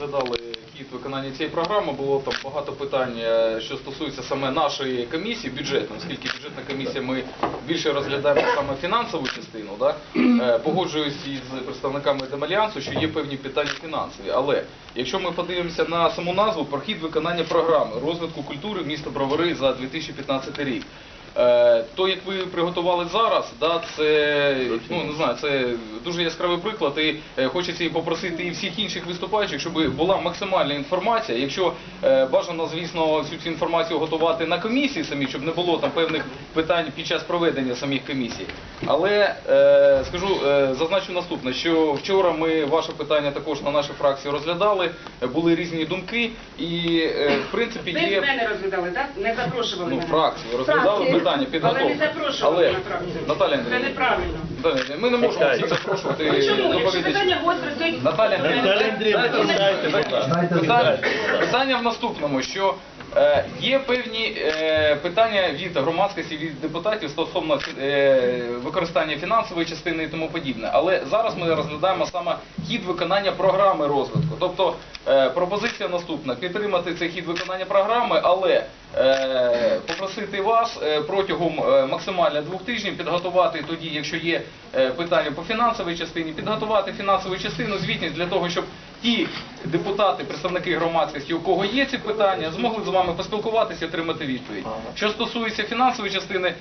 Задали хід виконання цієї програми, було там багато питань, е, що стосується саме нашої комісії бюджетної, оскільки бюджетна комісія ми більше розглядаємо саме фінансову частину. Да? Е, Погоджуюсь із представниками Демальянсу, що є певні питання фінансові. Але якщо ми подивимося на саму назву про хід виконання програми розвитку культури міста Бровари за 2015 рік. Е, То, як ви приготували зараз, да, це ну не знаю, це дуже яскравий приклад. І е, хочеться і попросити і всіх інших виступаючих, щоб була максимальна інформація. Якщо е, бажано, звісно, всю цю інформацію готувати на комісії самі, щоб не було там певних питань під час проведення самих комісій. Але скажу, зазначу наступне, що вчора ми ваше питання також на нашій фракції розглядали, були різні думки, і в принципі Ви є. мене розглядали, так? Не запрошували Ну, мене. фракцію розглядали Питання, Але не запрошували Але, на. Наталя Це Андріївна, неправильно. Наталя Андріївна, ми не можемо всіх запрошувати Чому? Якщо доповідачів. питання гостре. Наталя Наталя Андріївна, дайте- сідайте, дайте- питання, питання в наступному, що е, є певні е, питання від громадськості, від депутатів стосовно е, використання фінансової частини і тому подібне. Але зараз ми розглядаємо саме хід виконання програми розвитку. Тобто е, пропозиція наступна: підтримати цей хід виконання програми, але е, попросити вас е, протягом максимально двох тижнів підготувати тоді, якщо є питання по фінансовій частині, підготувати фінансову частину, звітність для того, щоб ті депутати, представники громадськості, у кого є ці питання, змогли з вами поспілкуватися і отримати відповідь. Що стосується фінансової частини.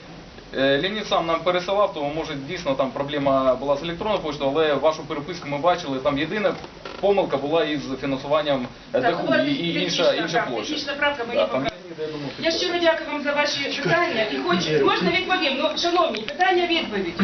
Е, Леонід сам нам пересилав, тому може дійсно там проблема була з електронною поштою, але вашу переписку ми бачили. Там єдина помилка була із фінансуванням е, ДХУ і, і інша, інша площа. технічна правка мені Да, там я думаю, Я щиро дякую вам за ваші питання і хоч можна відповім? Ну, шановні, питання відповідь.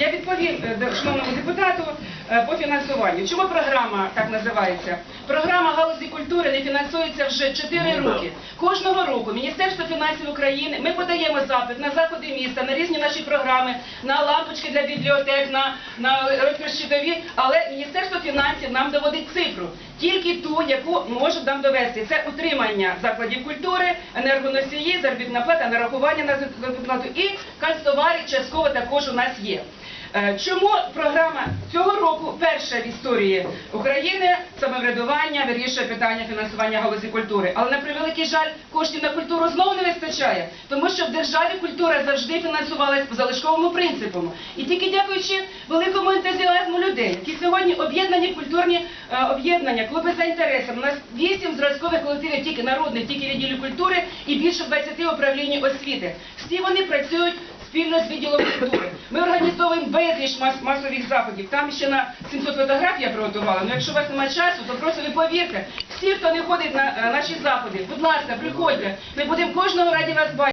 Я відповім е, шановному депутату е, по фінансуванню. Чому програма так називається? Програма галузі культури не фінансується вже 4 роки. Кожного року Міністерство фінансів України ми подаємо запит на заходи міста, на різні наші програми, на лампочки для бібліотек, на, на розпочтові, але Міністерство фінансів нам доводить цифру, тільки ту, яку може нам довести. Це утримання закладів культури, енергоносії, заробітна плата, нарахування на заробітну плату і канцтовари частково також у нас є. Е, Чому програма цього року перша в історії України самоврядування вирішує питання фінансування галузі культури? Але на превеликий жаль, коштів на культуру знову не вистачає, тому що в державі культура завжди фінансувалась по залишковому принципу. І тільки дякуючи великому ентузіазму людей, які сьогодні об'єднані культурні е, об'єднання, клуби за інтересом. У нас вісім зразкових колективів тільки народних, тільки відділів культури і більше 20 управлінь освіти. Всі вони працюють спільно з відділом культури. Ми безліч мас масових заходів. Там ще на 700 фотографій я приготувала. Ну якщо у вас немає часу, то просто ви повірте. Всі, хто не ходить на е, наші заходи, будь ласка, приходьте. Ми будемо кожного раді вас бачити.